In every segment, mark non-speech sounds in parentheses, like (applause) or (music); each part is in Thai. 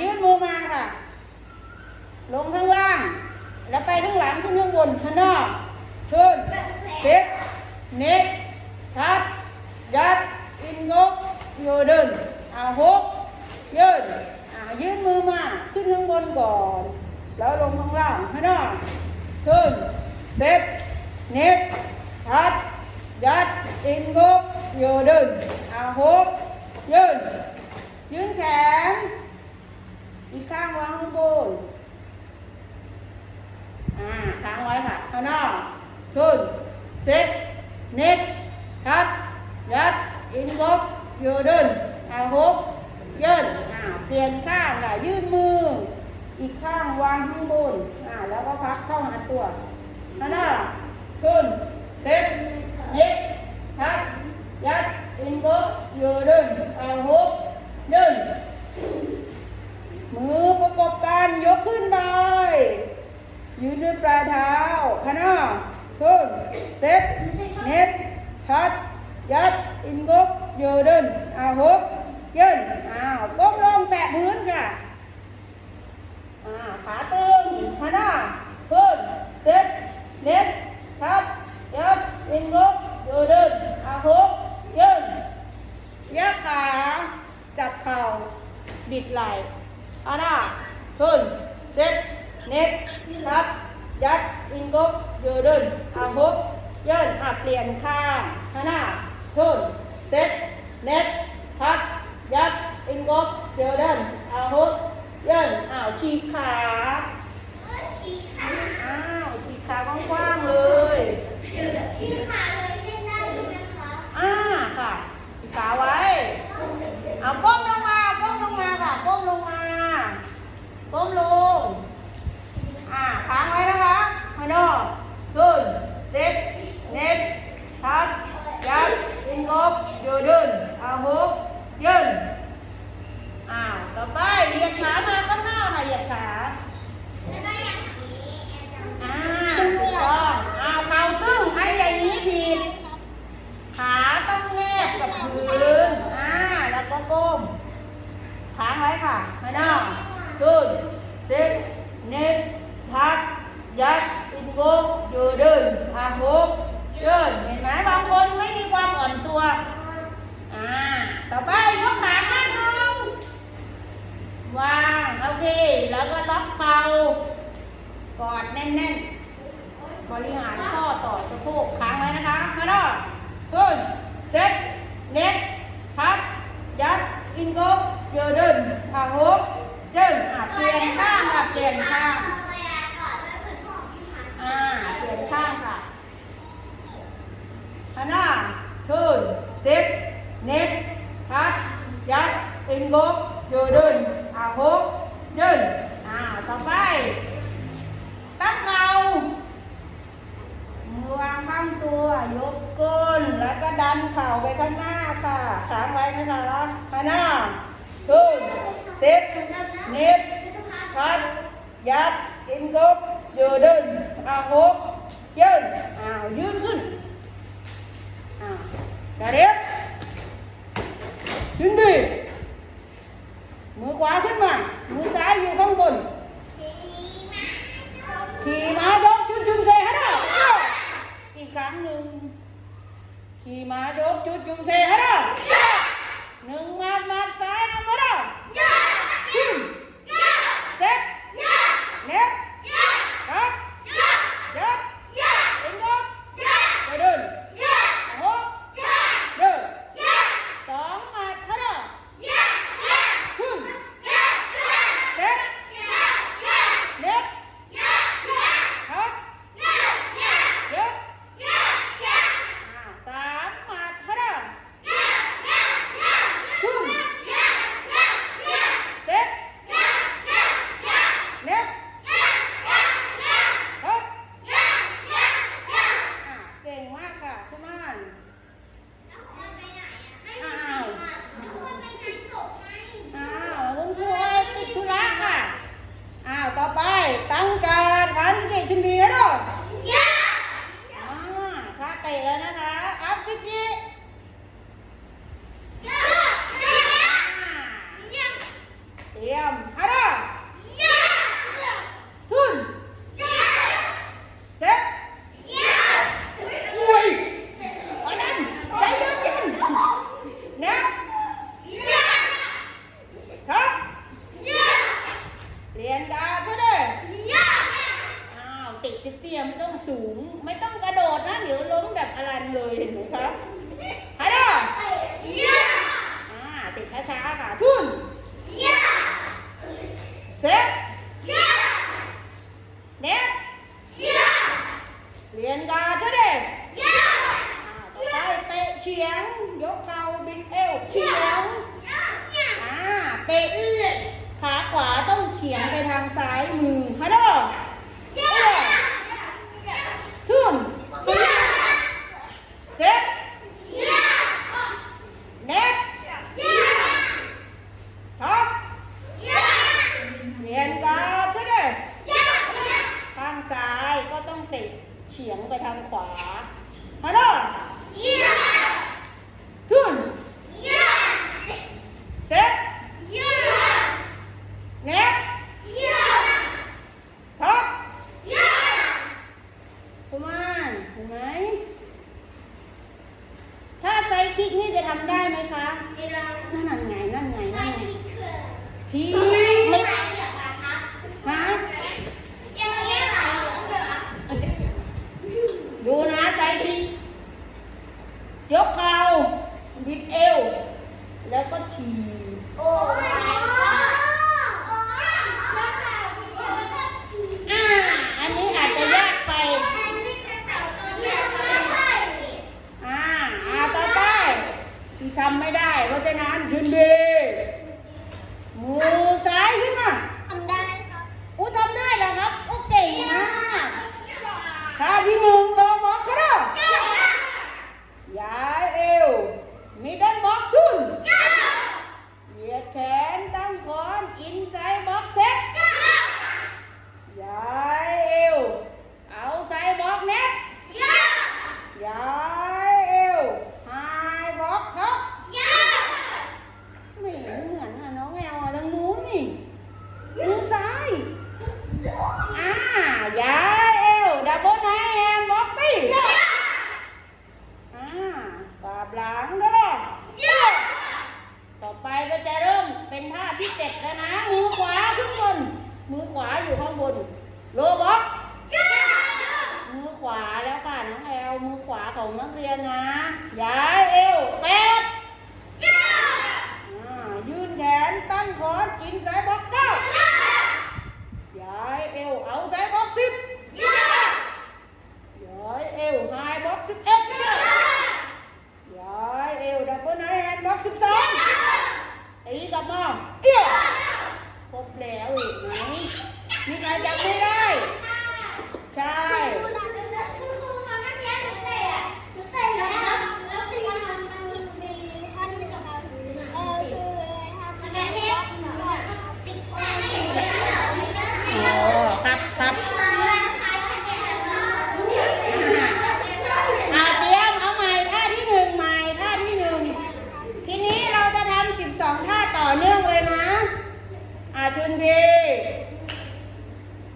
ยืดมือมาค่ะ ลงข้างล่าง แล้วไปข้างหลังขึ้นข้างบนข้างนอกขึ้นเซตเน็ตทัดยัดอินกุกยืดดึงอาหุกยืนอ่ายืดมือมาขึ้นข้างบนก่อน แล้วลงข้างล่างข้างนอกขึ้นเซตเน็ตทัดยัดอินกุกยืดดึงอาหุกยืนยืนแขน อีกข้างวางข้างบนอ่าค้างไว้ค่ะข้างนอกขึ้นเซ็ตเน็ตทัดยัดอินกบยืดเดินอาฮุกยืนอ่าเปลี่ยนข้างค่ะยื่นมือ อีกข้างวางข้างบนอ่าแล้วก็พักเข้าหาตัวข้างหน้าขึ้นเซ็ตเน็ตทัดยัดอินกบยืดเดินอาฮุกยืน มือประกบกันยกขึ้นไปยืนด้วยปลายเท้าข้างหน้าขึ้นเซ็ตเน็ตทัด ยัด อินกุกยืนเดินอาฮุบยืนอ้าวก้มลงแตะพื้นค่ะอ่าขาตึงข้างหน้าขึ้นเซ็ตเน็ตทัด ยัด อินกุกยืนเดินอาฮุบยืนยกขา จับเข่าบิดไหล่ ข้างหน้าขึ้นเซ็ตเน็ตทัดยัด อินกุกยืนเดินอาฮุบยืนอะเปลี่ยนข้างข้างหน้าขึ้นเซ็ตเน็ตทัดยัด อินกุกยืนเดินอาฮุบยืนอ้าวฉีกขาอ้าวฉีกขากว้างๆเลยชิ้นขาเลยเส้นได้ใช่ไหมคะอ่าค่ะฉีกขาไว้ เอาก้มลงมา ก้มลงมาค่ะ ก้มลงมา ก้มลง อ่าค้างไว้นะคะฮานอกขึ้นเซ็ตเน็ตทัดยัดอินกบยืดดึนเอาหุบยืนอ่าต่อไปเหยียดขามาข้างหน้าค่ะเหยียดขา แล้วก็อย่างนี้ อ่าถูกต้องอ่าเข่าตึ้งให้อย่างนี้ผิด ขาต้องแนบกับพื้น อ่า แล้วก็ก้ม ค้างไว้ค่ะไม่นอกขึ้นเซ็ตเน็ตทัด ยัดอินโกยืดเดินอาฮุบยืนเห็นไหมบางคนไม่มีความอ่อนตัวอ่าต่อไปยกขาข้างหนึงวางโอเคแล้วก็ล็อกเข่ากอดแน่นๆบริหารข้อต่อสะโพกค้างไว้นะคะมาดอขึ้นเซ็ตเน็ตพับ ยัด อินโกเยเดินอาฮุบเดินอะเปลี่ยนข้างอะเปลี่ยนข้างเลยอะขนาเปลี่ยนข้างค่ะข้างหน้าขึ้นเซ็ตเน็ตพับยัดอินโกเยเดินอาฮุบเดินอ่าต่อไป ตั้งเข่ามือวางข้างตัวยกก้นแล้วก็ดันเข่าไปข้างหน้าค่ะค้างไว้นะคะข้างหน้าขึ้นเซ็ตเน็ตพัด ยัดอินกุบยืดดึงอ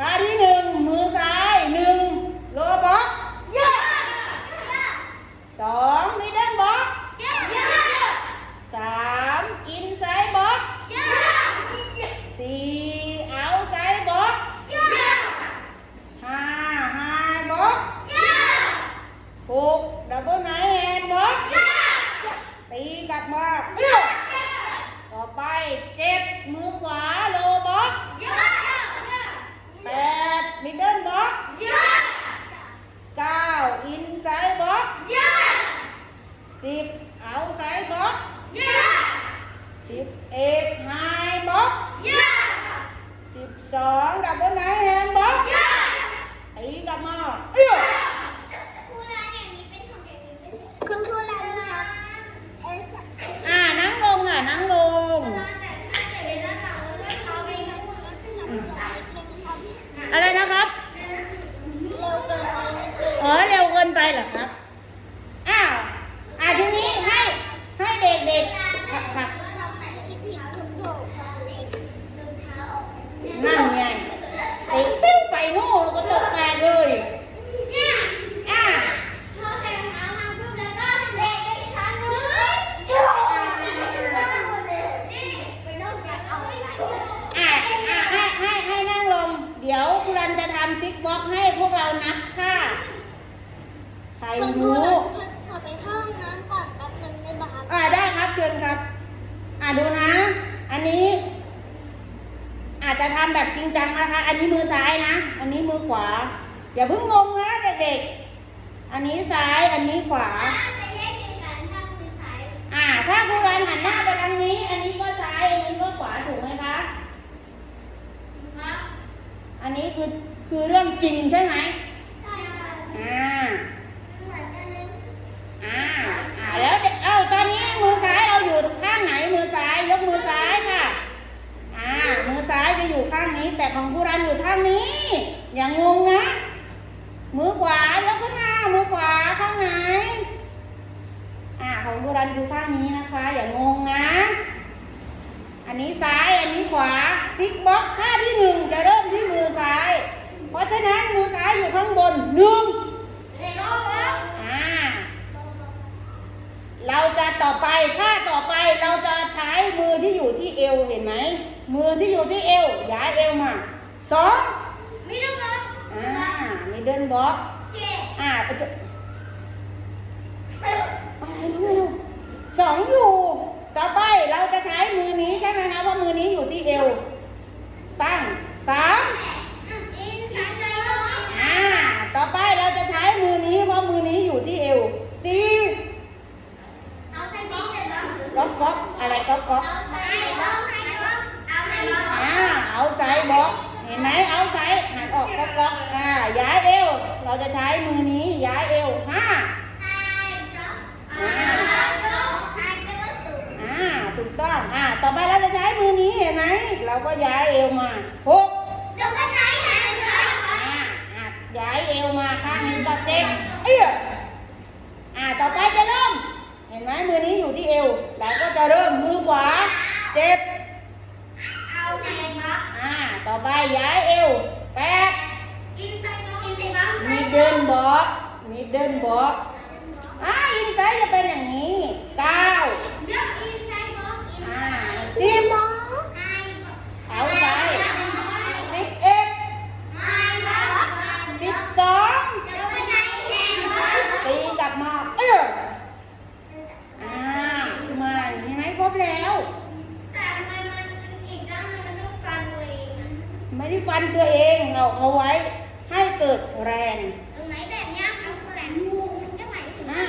อา 2ำซิกบ็อกให้พวกเรานับค่ะ ใครคุณครูรู้ ขอไปห้องน้ำก่อนแป๊บนึงได้ไหมครับอ่าได้ครับเชิญครับ อ่าดูนะ อันนี้ อาจจะทำแบบจริงจังนะคะ อันนี้มือซ้ายนะ อันนี้มือขวา อย่าเพิ่งงงนะเด็กๆ อันนี้ซ้าย อันนี้ขวา จะแยกเดียวกันถ้ามือซ้ายอ่า ถ้าครูรันหันหน้าไปทางนี้ อันนี้ก็ซ้าย อันนี้ก็ขวาถูกไหมคะ ครับ อันนี้คือ คือเรื่องจริงใช่ไหมใช่ค่ะอ่าเหมือนกันเลยอ่าอ่าแล้วเด็กเอ้าตอนนี้มือซ้ายเราอยู่ข้างไหนมือซ้ายยกมือซ้ายค่ะอ่ามือซ้ายจะอยู่ข้างนี้ แต่ของผู้รันอยู่ข้างนี้ อย่างงงนะมือขวายกขึ้นมามือขวาข้างไหนอ่าของผู้รันอยู่ข้างนี้นะคะ อย่างงงนะอันนี้ซ้าย อันนี้ขวา ซิกบ็อกท่าที่หนึ่งจะเริ่มที่มือซ้าย เพราะฉะนั้นมือซ้ายอยู่ข้างบนหนึ่งเร็วครับอ่าเราจะต่อไปท่าต่อไปเราจะใช้มือที่อยู่ที่เอวเห็นไหมมือที่อยู่ที่เอวย้ายเอวมาสองไม่ต้องครับอ่ามีเดินบล็อกเจ็ดอ่าจะอะไรลูกสองอยู่ต่อไปเราจะใช้มือนี้ใช่ไหมคะว่ามือนี้อยู่ที่เอวตั้งสาม อินทันเลยครับ อ่า ต่อไปเราจะใช้มือนี้เพราะมื อนี้อยู่ที่เอวสี่เอาใส่บล็อกเลยครับก๊อกก๊อกอะไรก๊อกก๊อกเอาใส่บล็อกใส่บล็อกเอาใส่บล็อกอ่าเอาไซส์บล็อกเห็นไหมเอาไซส์หันออกก๊อกก๊อกอ่าย้ายเอว เราจะใช้มือนี้ย้ายเอวห้าไอ้บล็อกไอ้บล็อกไอ้แปลว่าสูงอ่าถูกต้องอ่าต่อไปเราจะใช้มือนี้เห็นไหมเราก็ย้ายเอวมาหกเดี๋ยววันไหนหาเงินอ่าอ่าย้ายเอวมาข้างนี้ก็เต็มเอี้ยอ่าต่อไปจะเริ่ม เห็นไหมมือนี้อยู่ที่เอวเราก็จะเริ่มมือขวา เจ็ดเอาใส่บล็อกอ่า ต่อไปย้ายเอวแปดอินใส่บล็อกอินใส่บล็อกมีเดินบล็อกมีเดินบล็อกอ่าอินไซด์จะเป็นอย่างนี้เก้าเดี๋ยวอินใส่บล็อกอินอ่าใส่สิบบล็อกไอ้เอาไซด์สิบเอ็ด ไอ้บล็อก สิบสอง เดี๋ยววันไหนแข่งบล็อก ตีกลับมาเอออ่ามาเห็นไหมครบแล้ว แต่ทำไมมันอีกด้านหนึงมันต้องฟันตัวเองอะ ไม่ได้ ฟันตัวเองเราเอาไว้ให้เกิดแรงตรงไหนแบบเนี้ยเอาแขวนงูมันก็หมายถึงอ่า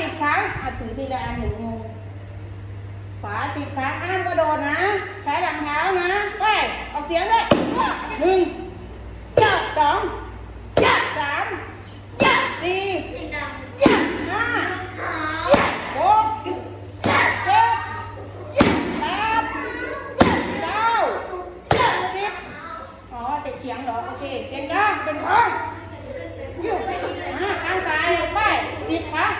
สิบครั้งอ่ถือทีละอันหนึ่งงขวาสิบครั้งอ้ามกระโดดนะ ใช้หลังเท้านะไปออกเสียงด้วยหนึ่งจับสองจับสามจับสี่ห้าหกเจ็ดแปดเก้าสิบอ๋อแต่เฉียงเหรอ โอเค เป็นก้างเป็นข้องอยู่ข้างซ้ายลยไปสิบครั้ง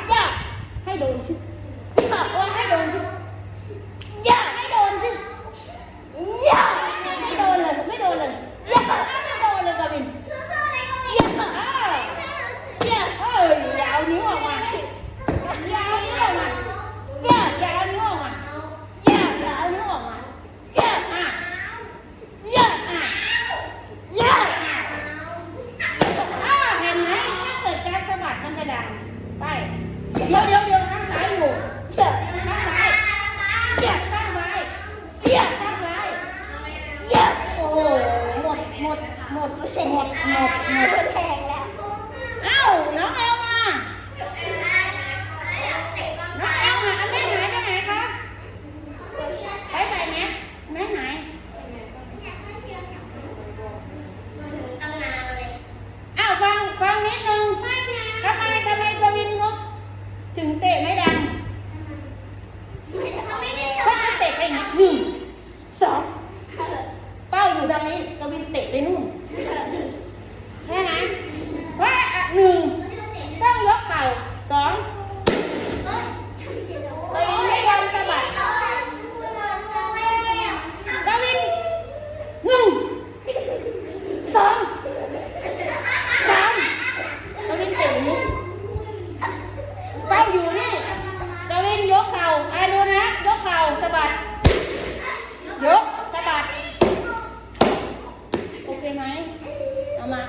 โดนสิอยาให้โดนสิอยากให้โดนสิอยากให้ไม่โดนเลยไม่โดนเลยอยากให้ไม่โดนเลยกาบินอยากอยาก Yeah. (laughs)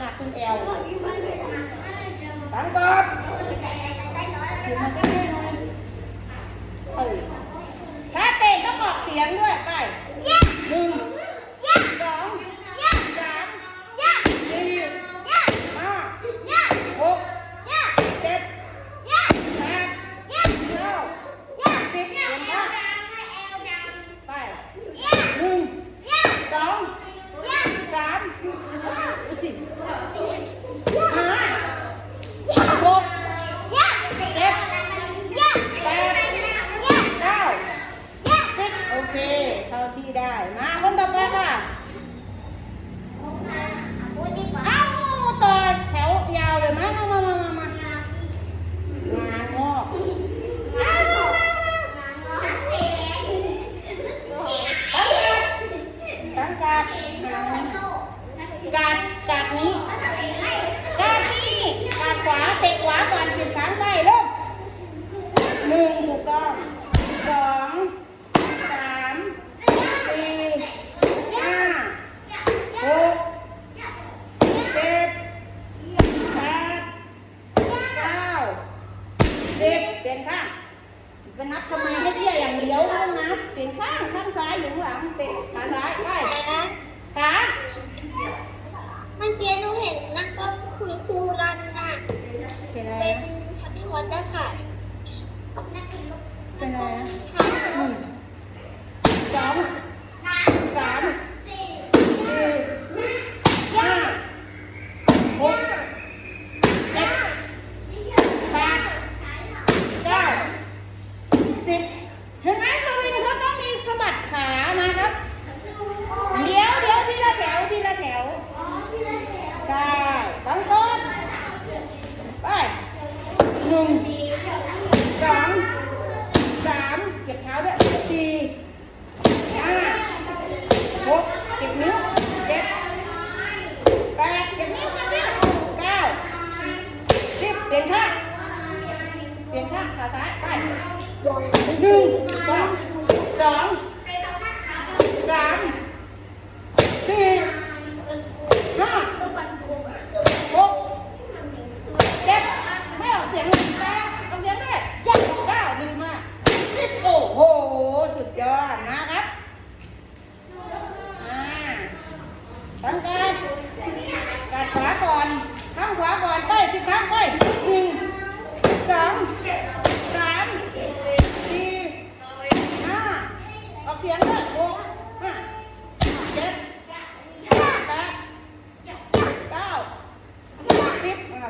หักขึ้เอวตั้งก่อนถ้าเตะต้องออกเสียงด้วยไปหนึ่ง วัดได้ค่ะเป็นไรอะ you.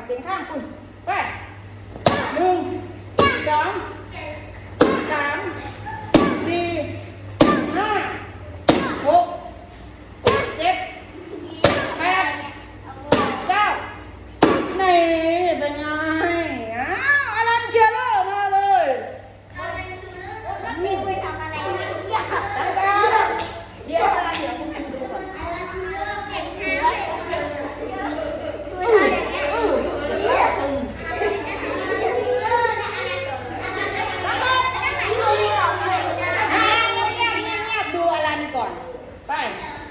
เป็นข้างคุณไปหนึ่งสอง one.